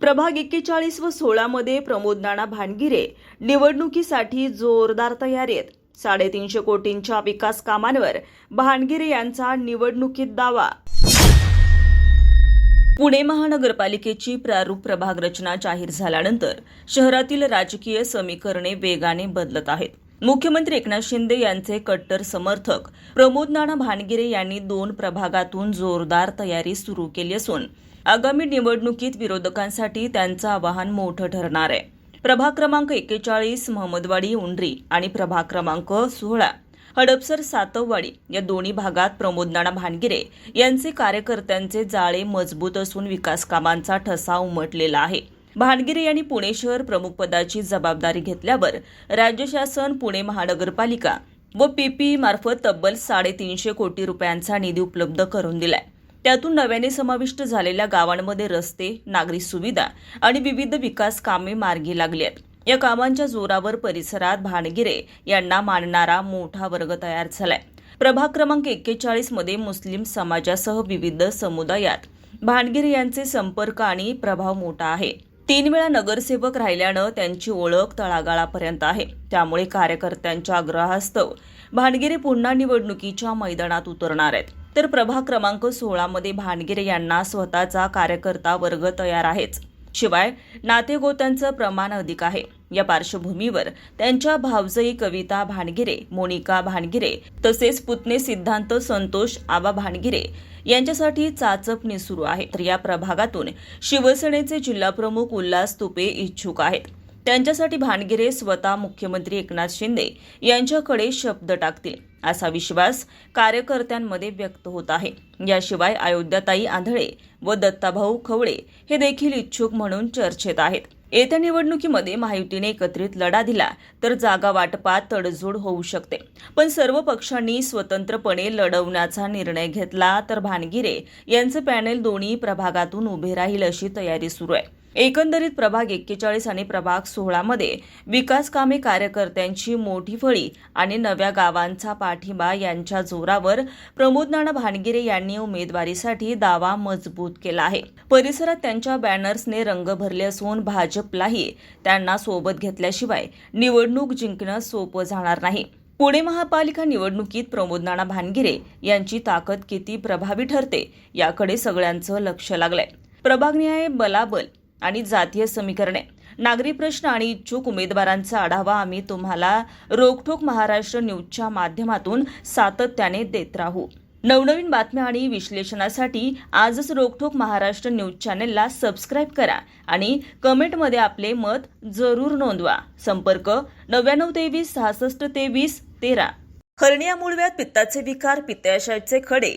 प्रभाग एक्केचाळीस व सोळामध्ये प्रमोद नाना भानगिरे निवडणुकीसाठी जोरदार तयारीत साडेतीनशे कोटींच्या विकास कामांवर भानगिरे यांचा निवडणुकीत दावा. पुणे महानगरपालिकेची प्रारूप प्रभाग रचना जाहीर झाल्यानंतर शहरातील राजकीय समीकरणे वेगाने बदलत आहेत. मुख्यमंत्री एकनाथ शिंदे यांचे कट्टर समर्थक प्रमोद नाना भानगिरे यांनी दोन प्रभागातून जोरदार तयारी सुरू केली असून आगामी निवडणुकीत विरोधकांसाठी त्यांचं आवाहन मोठं ठरणार आहे. प्रभाग क्रमांक एक्केचाळीस महमदवाडी उंडरी आणि प्रभाग क्रमांक सोहळा हडपसर सातववाडी या दोन्ही भागात प्रमोद नाना भानगिरे यांचे कार्यकर्त्यांचे जाळे मजबूत असून विकास कामांचा ठसा उमटलेला आहे. भानगिरे यांनी पुणे शहर प्रमुखपदाची जबाबदारी घेतल्यावर राज्य शासन पुणे महानगरपालिका व पीपीई मार्फत तब्बल साडेतीनशे कोटी रुपयांचा निधी उपलब्ध करून दिलाय. त्यातून नव्याने समाविष्ट झालेल्या गावांमध्ये रस्ते नागरी सुविधा आणि विविध विकास कामे मार्गी लागली आहेत. या कामांच्या जोरावर परिसरात भानगिरे यांना मानणारा मोठा वर्ग तयार झालाय. प्रभाग क्रमांक एक्केचाळीसमध्ये मुस्लिम समाजासह विविध समुदायात भानगिरे यांचे संपर्क आणि प्रभाव मोठा आहे. तीन वेळा नगरसेवक राहिल्यानं त्यांची ओळख तळागाळापर्यंत आहे. त्यामुळे कार्यकर्त्यांच्या आग्रहास्तव भानगिरे पुन्हा निवडणुकीच्या मैदानात उतरणार आहेत. तर प्रभाग क्रमांक सोळामध्ये भानगिरे यांना स्वतःचा कार्यकर्ता वर्ग तयार आहेच. शिवाय नातेगोत्यांचं प्रमाण अधिक आहे. या पार्श्वभूमीवर त्यांच्या भावजई कविता भानगिरे मोनिका भानगिरे तसेच पुतणे सिद्धांत संतोष आबा भानगिरे यांच्यासाठी चाचपणी सुरू आहे. तर या प्रभागातून शिवसेनेचे जिल्हाप्रमुख उल्हास तुपे इच्छुक आहेत. त्यांच्यासाठी भानगिरे स्वतः मुख्यमंत्री एकनाथ शिंदे यांच्याकडे शब्द टाकतील. असा विश्वास कार्यकर्त्यांमध्ये व्यक्त होत आहे. याशिवाय अयोध्याताई आंधळे व दत्ताभाऊ खवळे हे देखील इच्छुक म्हणून चर्चेत आहेत. येत्या निवडणुकीमध्ये महायुतीने एकत्रित लढा दिला तर जागा वाटपात तडजोड होऊ शकते. पण सर्व पक्षांनी स्वतंत्रपणे लढवण्याचा निर्णय घेतला तर भानगिरे यांचे पॅनेल दोन्ही प्रभागातून उभे राहील अशी तयारी सुरू आहे. एकंदरीत प्रभाग एक्केचाळीस आणि प्रभाग सोळामध्ये विकासकामे कार्यकर्त्यांची मोठी फळी आणि नव्या गावांचा पाठिंबा यांच्या जोरावर प्रमोद नाना भानगिरे यांनी उमेदवारीसाठी दावा मजबूत केला आहे. परिसरात त्यांच्या बॅनर्सने रंग भरले असून भाजपलाही त्यांना सोबत घेतल्याशिवाय निवडणूक जिंकणं सोपं जाणार नाही. पुणे महापालिका निवडणुकीत प्रमोद नाना भानगिरे यांची ताकद किती प्रभावी ठरते याकडे सगळ्यांचं लक्ष लागलंय. प्रभागनिहाय बलाबल आणि जातीय समीकरणे. नागरी प्रश्न आणि इच्छुक उमेदवारांचा आढावा आम्ही तुम्हाला रोखठोक महाराष्ट्र न्यूजच्या माध्यमातून सातत्याने देत राहू. नवनवीन बातम्या आणि विश्लेषणासाठी आजच रोखठोक महाराष्ट्र न्यूज चॅनेलला सबस्क्राईब करा आणि कमेंटमध्ये आपले मत जरूर नोंदवा. संपर्क नव्याण्णव तेवीस सहासष्ट तेवीस तेरा. हर्णिया मूळव्यात पित्ताचे विकार पित्ताशयाचे खडे